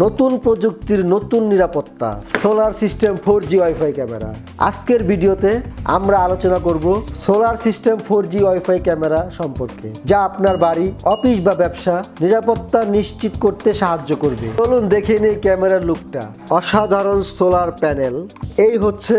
নতুন প্রযুক্তির নতুন নিরাপত্তা, solar system four G WiFi camera. আজকের ভিডিওতে আমরা আলোচনা করব solar system four G WiFi camera সম্পর্কে, যা আপনার বাড়ি, অফিস বা ব্যবসা নিরাপত্তা নিশ্চিত করতে সাহায্য করবে। চলুন দেখে নেই ক্যামেরার লুকটা। অসাধারণ সোলার প্যানেল। এই হচ্ছে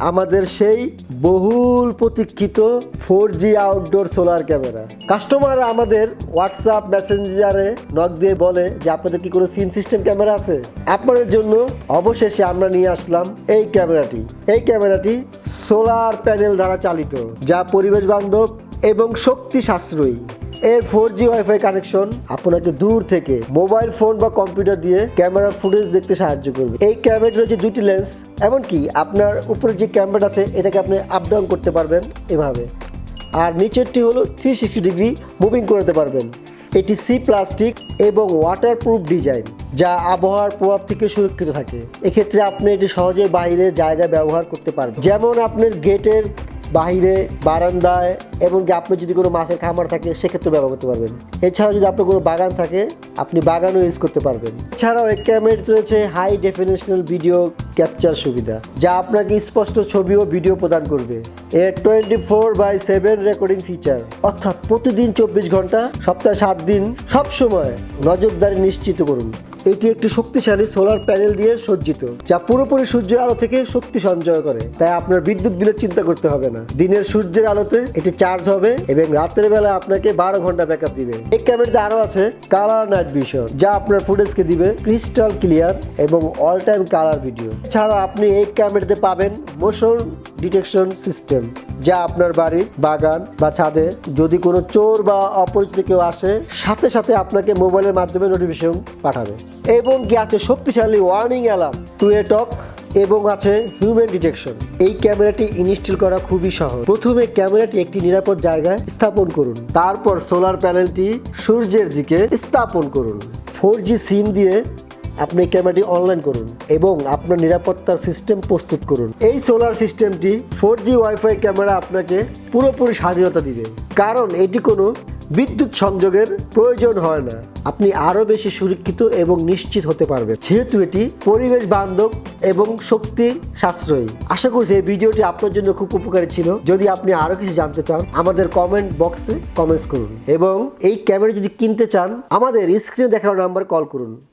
আমাদের সেই বহুল প্রতীক্ষিত four G outdoor solar camera customer আমাদের হোয়াটসঅ্যাপ মেসেঞ্জারে নক দিয়ে বলে যে, আপনাদের কি কোনো সিম সিস্টেম ক্যামেরা আছে? আপনাদের জন্য অবশেষে আমরা নিয়ে আসলাম এই ক্যামেরাটি এই ক্যামেরাটি সোলার প্যানেল দ্বারা চালিত, যা পরিবেশ বান্ধব এবং শক্তি সাশ্রয়ী। এর ফোর জি ওয়াইফাই কানেকশন আপনাকে দূর থেকে মোবাইল ফোন বা কম্পিউটার দিয়ে ক্যামেরার ফুটেজ দেখতে সাহায্য করবে। এই ক্যামেরাটি রয়েছে দুটি লেন্স এমনকি আপনার উপরে যে ক্যামেরা আছে, এটাকে আপনি আপ ডাউন করতে পারবেন এভাবে। আর নিচেরটি হলো থ্রি সিক্সটি ডিগ্রি মুভিং করতে পারবেন। এটি সি প্লাস্টিক এবং ওয়াটারপ্রুফ ডিজাইন যা আবহাওয়ার প্রভাব থেকে সুরক্ষিত থাকে। এক্ষেত্রে আপনি এটি সহজে বাইরে জায়গা ব্যবহার করতে পারবেন। যেমন আপনার গেটের বাইরে বারান্দায় এমনকি আপনি যদি কোনো মাছের খামার থাকে, সেক্ষেত্রে ব্যবহার করতে পারবেন। এছাড়াও যদি আপনার কোনো বাগান থাকে, আপনি বাগানও ইউজ করতে পারবেন। এছাড়াও এই ক্যামেরাতে রয়েছে হাই ডেফিনেশনাল ভিডিও ক্যাপচার সুবিধা, যা আপনাকে স্পষ্ট ছবি ও ভিডিও প্রদান করবে। এর twenty four by seven recording feature অর্থাৎ প্রতিদিন চব্বিশ ঘণ্টা, সপ্তাহে সাত দিন সব সময় নজরদারি নিশ্চিত করুন। এটি একটি শক্তিশালী সোলার প্যানেল দিয়ে সজ্জিত, যা পুরোপুরি সূর্যের আলো থেকে শক্তি সঞ্চয় করে। তাই আপনার বিদ্যুৎ বিলের চিন্তা করতে হবে না। দিনের সূর্যের আলোতে এটি চার্জ হবে এবং রাতের বেলা আপনাকে বারো ঘণ্টা ব্যাকআপ দিবে। এই ক্যামেরাতে আরও আছে কালার নাইট ভিশন যা আপনার ফুটেজকে দিবে ক্রিস্টাল ক্লিয়ার এবং অল টাইম কালার ভিডিও ছাড়া আপনি এই ক্যামেরাতে পাবেন মোশন ডিটেকশন সিস্টেম যা আপনার বাড়ি বাগান বা ছাদে যদি কোনো চোর বা অপরিচিত কেউ আসে, সাথে সাথে আপনাকে মোবাইলের মাধ্যমে নোটিফিকেশন পাঠাবে। এবং কি আছে শক্তিশালী warning alarm two way talk এবং আছে হিউম্যান ডিটেকশন এই ক্যামেরাটি ইনস্টল করা খুবই সহজ। প্রথমে ক্যামেরাটি একটি নিরাপদ জায়গায় স্থাপন করুন। তারপর সোলার প্যানেলটি সূর্যের দিকে স্থাপন করুন। ফোর জি সিম দিয়ে আপনি ক্যামেরাটি অনলাইন করুন এবং আপনার নিরাপত্তার সিস্টেম প্রস্তুত করুন। এই সোলার সিস্টেমটি ফোর জি ওয়াইফাই ক্যামেরা আপনাকে পুরোপুরি স্বাধীনতা দিবে। কারণ এটি কোনো বিদ্যুৎ সংযোগের প্রয়োজন হয় না। আপনি আরও বেশি সুরক্ষিত এবং নিশ্চিত হতে পারবেন। যেহেতু এটি পরিবেশ বান্ধব এবং শক্তি সাশ্রয়ী। আশা করছি এই ভিডিওটি আপনার জন্য খুব উপকারী ছিল। যদি আপনি আরও কিছু জানতে চান, আমাদের কমেন্ট বক্সে কমেন্টস করুন। এবং এই ক্যামেরা যদি কিনতে চান, আমাদের স্ক্রিনে দেখানো নাম্বার কল করুন।